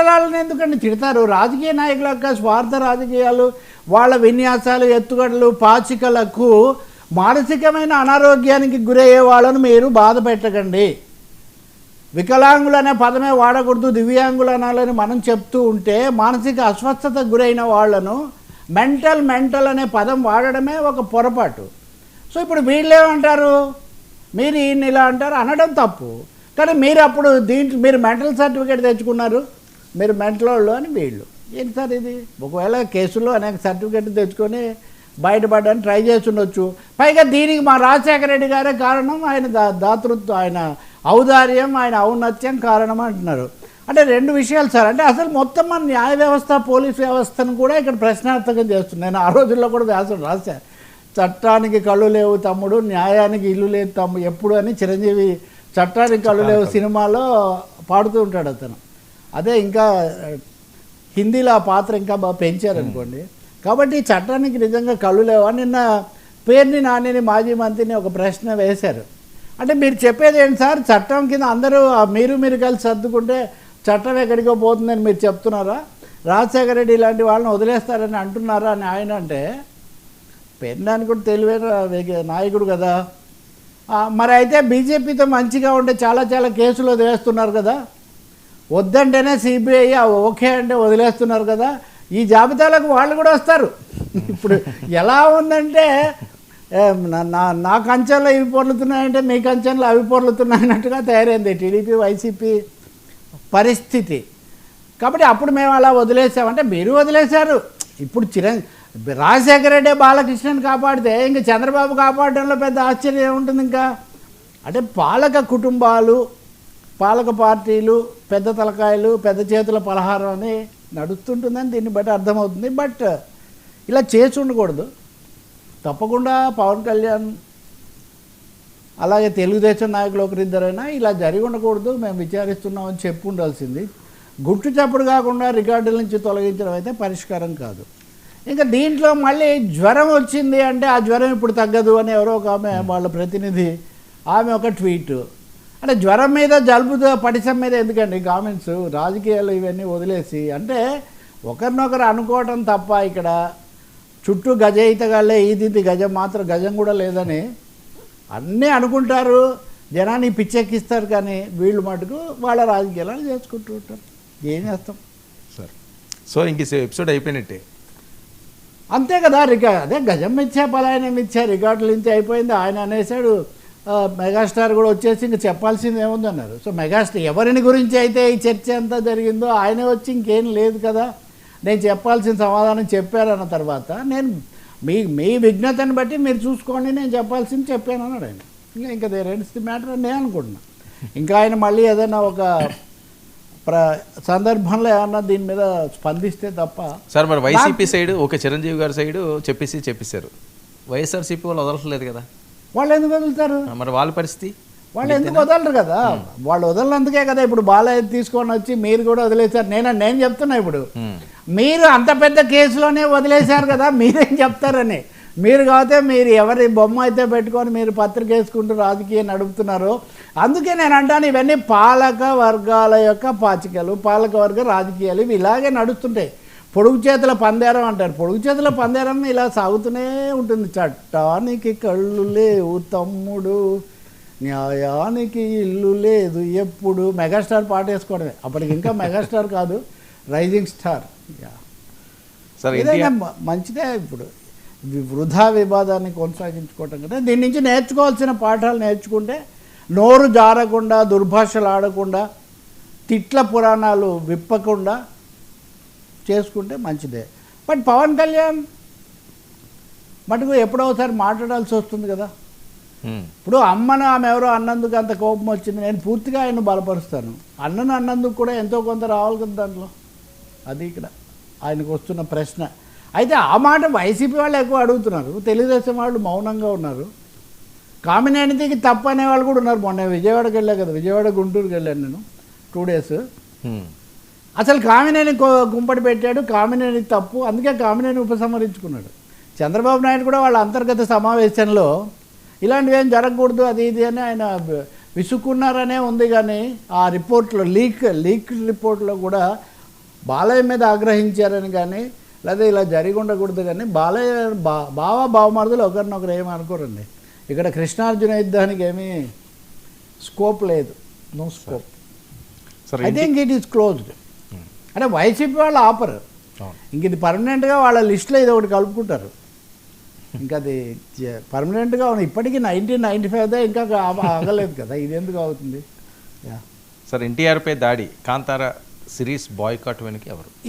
మండలాలను ఎందుకండి తిడతారు? రాజకీయ నాయకుల యొక్క స్వార్థ రాజకీయాలు వాళ్ళ విన్యాసాలు ఎత్తుగడలు పాచికలకు మానసికమైన అనారోగ్యానికి గురయ్యే వాళ్ళను మీరు బాధ పెట్టకండి. వికలాంగులు అనే పదమే వాడకూడదు దివ్యాంగులు అనాలని మనం చెప్తూ ఉంటే మానసిక అస్వస్థతకు గురైన వాళ్ళను మెంటల్ మెంటల్ అనే పదం వాడడమే ఒక పొరపాటు. సో ఇప్పుడు వీళ్ళేమంటారు మీరు ఈయన ఇలా అంటారు అనడం తప్పు. కానీ మీరు అప్పుడు దీంట్లో మీరు మెంటల్ సర్టిఫికేట్ తెచ్చుకున్నారు? మీరు మెంటల్ వాళ్ళు అని వీళ్ళు. ఏంటి సార్ ఇది? ఒకవేళ కేసులో అనేక సర్టిఫికేట్ తెచ్చుకొని బయటపడడానికి ట్రై చేస్తుండొచ్చు. పైగా దీనికి మా రాజశేఖర రెడ్డి గారే కారణం. ఆయన దా దాతృత్వం ఆయన ఔదార్యం ఆయన ఔన్నత్యం కారణం అంటున్నారు. అంటే రెండు విషయాలు సార్. అంటే అసలు మొత్తం మన న్యాయ వ్యవస్థ పోలీస్ వ్యవస్థను కూడా ఇక్కడ ప్రశ్నార్థకం చేస్తుంది. నేను ఆ రోజుల్లో కూడా వ్యాసం రాశా. చట్టానికి కళ్ళు లేవు తమ్ముడు న్యాయానికి ఇల్లు లేదు తమ్ముడు ఎప్పుడు అని చిరంజీవి చట్టానికి కళ్ళు లేవు సినిమాలో పాడుతూ ఉంటాడు అతను. అదే ఇంకా హిందీలో ఆ పాత్ర ఇంకా బాగా పెంచారనుకోండి. కాబట్టి ఈ చట్టానికి నిజంగా కళ్ళు లేవా? నిన్న పేరుని నానిని మాజీ మంత్రిని ఒక ప్రశ్న వేశారు. అంటే మీరు చెప్పేది ఏంటి సార్? చట్టం కింద అందరూ మీరు మీరు కలిసి సర్దుకుంటే చట్టం ఎక్కడికో పోతుందని మీరు చెప్తున్నారా? రాజశేఖర రెడ్డి ఇలాంటి వాళ్ళని వదిలేస్తారని అంటున్నారా? అని ఆయన అంటే పెన్నాని కూడా తెలివైన వ్యక్తి- నాయకుడు కదా. మరి అయితే బీజేపీతో మంచిగా ఉండే చాలా చాలా కేసులు వదిలేస్తున్నారు కదా. వద్దంటేనే సిబిఐ ఓకే అంటే వదిలేస్తున్నారు కదా. ఈ జాబితాలకు వాళ్ళు కూడా వస్తారు. ఇప్పుడు ఎలా ఉందంటే నా- నా కంచెంలో ఇవి పొర్లుతున్నాయంటే మీ కంచెంలో అవి పొర్లుతున్నాయన్నట్టుగా తయారైంది టీడీపీ వైసీపీ పరిస్థితి. కాబట్టి అప్పుడు మేము అలా వదిలేసామంటే మీరు వదిలేశారు. ఇప్పుడు చిరం రాజశేఖర రెడ్డి బాలకృష్ణని కాపాడితే ఇంక చంద్రబాబు కాపాడడంలో పెద్ద ఆశ్చర్యం ఉంటుంది ఇంకా? అంటే పాలక కుటుంబాలు పాలక పార్టీలు పెద్ద తలకాయలు పెద్ద చేతుల పలహారం అని నడుస్తుంటుందని దీన్ని బట్టి అర్థమవుతుంది. బట్ ఇలా చేసి ఉండకూడదు. తప్పకుండా పవన్ కళ్యాణ్ అలాగే తెలుగుదేశం నాయకులు ఒకరిద్దరైనా ఇలా జరిగి ఉండకూడదు మేము విచారిస్తున్నామని చెప్పు ఉండాల్సింది. గుట్టు చప్పుడు కాకుండా రికార్డుల నుంచి తొలగించడం అయితే పరిష్కారం కాదు. ఇంకా దీంట్లో మళ్ళీ జ్వరం వచ్చింది అంటే ఆ జ్వరం ఇప్పుడు తగ్గదు అని ఎవరో ఒక ఆమె వాళ్ళ ప్రతినిధి ఆమె ఒక ట్వీట్. అంటే జ్వరం మీద జలుబుతో పడిసం మీద ఎందుకండి? కామెంట్స్ రాజకీయాలు ఇవన్నీ వదిలేసి అంటే ఒకరినొకరు అనుకోవటం తప్ప ఇక్కడ చుట్టూ గజ ఈతగాళ్ళే ఈదింది గజం మాత్రం గజం కూడా లేదని అన్నీ అనుకుంటారు. జనాన్ని పిచ్చెక్కిస్తారు కానీ వీళ్ళు మటుకు వాళ్ళ రాజకీయాలను చేసుకుంటూ ఉంటారు. ఏం చేస్తాం? సార్. సో ఇంక ఎపిసోడ్ అయిపోయినట్టే. అంతే కదా రికా అదే గజం ఇచ్చా పలాయనం ఇచ్చా రికార్డులు ఇచ్చి అయిపోయింది. ఆయన అనేసాడు మెగాస్టార్ కూడా వచ్చేసి ఇంక చెప్పాల్సింది ఏముంది అన్నారు. సో మెగాస్టార్ ఎవరిని గురించి అయితే ఈ చర్చ అంతా జరిగిందో ఆయన వచ్చి ఇంకేం లేదు కదా. నేను చెప్పాల్సిన సమాధానం చెప్పారన్న తర్వాత నేను మీ మీ విఘ్నతను బట్టి మీరు చూసుకోండి నేను చెప్పాల్సింది చెప్పాను అన్నాడు ఆయన. ఇంకా ఇంకా ఎండ్స్ ది మ్యాటర్ అని నేను అనుకుంటున్నా. ఇంకా ఆయన మళ్ళీ ఏదైనా ఒక ప్ర సందర్భంలో ఏమన్నా దీని మీద స్పందిస్తే తప్ప సార్ మరి వైసీపీ సైడ్ ఓకే చిరంజీవి గారి సైడ్ చెప్పేసి చెప్పేశారు. వైఎస్ఆర్సీపీ వాళ్ళు వదలట్లేదు కదా. వాళ్ళు ఎందుకు వదులుతారు? మరి వాళ్ళ పరిస్థితి? వాళ్ళు ఎందుకు వదలరు కదా? వాళ్ళు వదలనందుకే కదా ఇప్పుడు బాలయ్య తీసుకొని వచ్చి మీరు కూడా వదిలేశారు. నేను నేను చెప్తున్నా ఇప్పుడు. మీరు అంత పెద్ద కేసులోనే వదిలేశారు కదా మీరేం చెప్తారని. మీరు కాకపోతే మీరు ఎవరి బొమ్మ అయితే పెట్టుకొని మీరు పత్రిక వేసుకుంటూ రాజకీయం నడుపుతున్నారు అందుకే నేను అంటాను ఇవన్నీ పాలక వర్గాల యొక్క పాచికలు పాలక వర్గ రాజకీయాలు ఇవి ఇలాగే నడుస్తుంటాయి. పొడుగు చేతుల పందేరం అంటారు. పొడుగు చేతుల పందేరం ఇలా సాగుతూనే ఉంటుంది. చట్టానికి కళ్ళు లేవు తమ్ముడు. న్యాయానికి ఇల్లు లేదు ఎప్పుడు. మెగాస్టార్ పాట వేసుకోవడమే అప్పటికి ఇంకా మెగాస్టార్ కాదు రైజింగ్ స్టార్. యా. సార్ ఏదైనా మంచిదే ఇప్పుడు. వృధా వివాదాన్ని కొనసాగించుకోవటం కదా. దీని నుంచి నేర్చుకోవాల్సిన పాఠాలు నేర్చుకుంటే నోరు జారకుండా దుర్భాషలు ఆడకుండా తిట్ల పురాణాలు విప్పకుండా చేసుకుంటే మంచిదే. బట్ పవన్ కళ్యాణ్ మటుకు ఎప్పుడో ఒకసారి మాట్లాడాల్సి వస్తుంది కదా. ఇప్పుడు అమ్మను ఆమె ఎవరో అన్నందుకు అంత కోపం వచ్చింది. నేను పూర్తిగా ఆయన బలపరుస్తాను. అన్నను అన్నందుకు కూడా ఎంతో కొంత రావాలి కదా దాంట్లో. అది ఇక్కడ ఆయనకు వస్తున్న ప్రశ్న. అయితే ఆ మాట వైసీపీ వాళ్ళు ఎక్కువ అడుగుతున్నారు. తెలుగుదేశం వాళ్ళు మౌనంగా ఉన్నారు. కామినేనిదికి తప్పు అనే వాళ్ళు కూడా ఉన్నారు. మొన్న విజయవాడకి వెళ్ళా కదా. విజయవాడ గుంటూరుకి వెళ్ళాను నేను. Two days. అసలు కామినేని గుంపటి పెట్టాడు కామినేని తప్పు అందుకే కామినేని ఉపసంహరించుకున్నాడు. చంద్రబాబు నాయుడు కూడా వాళ్ళ అంతర్గత సమావేశంలో ఇలాంటివి ఏం జరగకూడదు అది ఇది అని ఆయన విసుక్కున్నారనే ఉంది కానీ ఆ రిపోర్ట్లో లీక్ లీక్ రిపోర్ట్లో కూడా బాలయ్య మీద ఆగ్రహించారని కానీ లేదా ఇలా జరిగి ఉండకూడదు కానీ బాలయ్య బా బావ బావమరుదులు ఒకరినొకరు ఏమి అనుకోరండి. ఇక్కడ కృష్ణార్జున యుద్ధానికి ఏమీ స్కోప్ లేదు. No scope. I think it is closed అంటే వైసీపీ వాళ్ళు ఆపరు. ఇంక ఇది పర్మనెంట్గా వాళ్ళ లిస్ట్లో ఇది ఒకటి కలుపుకుంటారు. ఇంకా అది పర్మనెంట్గా ఉంది ఇప్పటికీ నైన్టీన్ నైంటీ ఫైవ్ ఇంకా ఆగ- ఆగలేదు కదా. ఇది ఎందుకు అవుతుంది? సార్ ఎన్టీఆర్పై దాడి కాంతార సిరీస్ బాయ్కాట్ వెనక ఎవరు?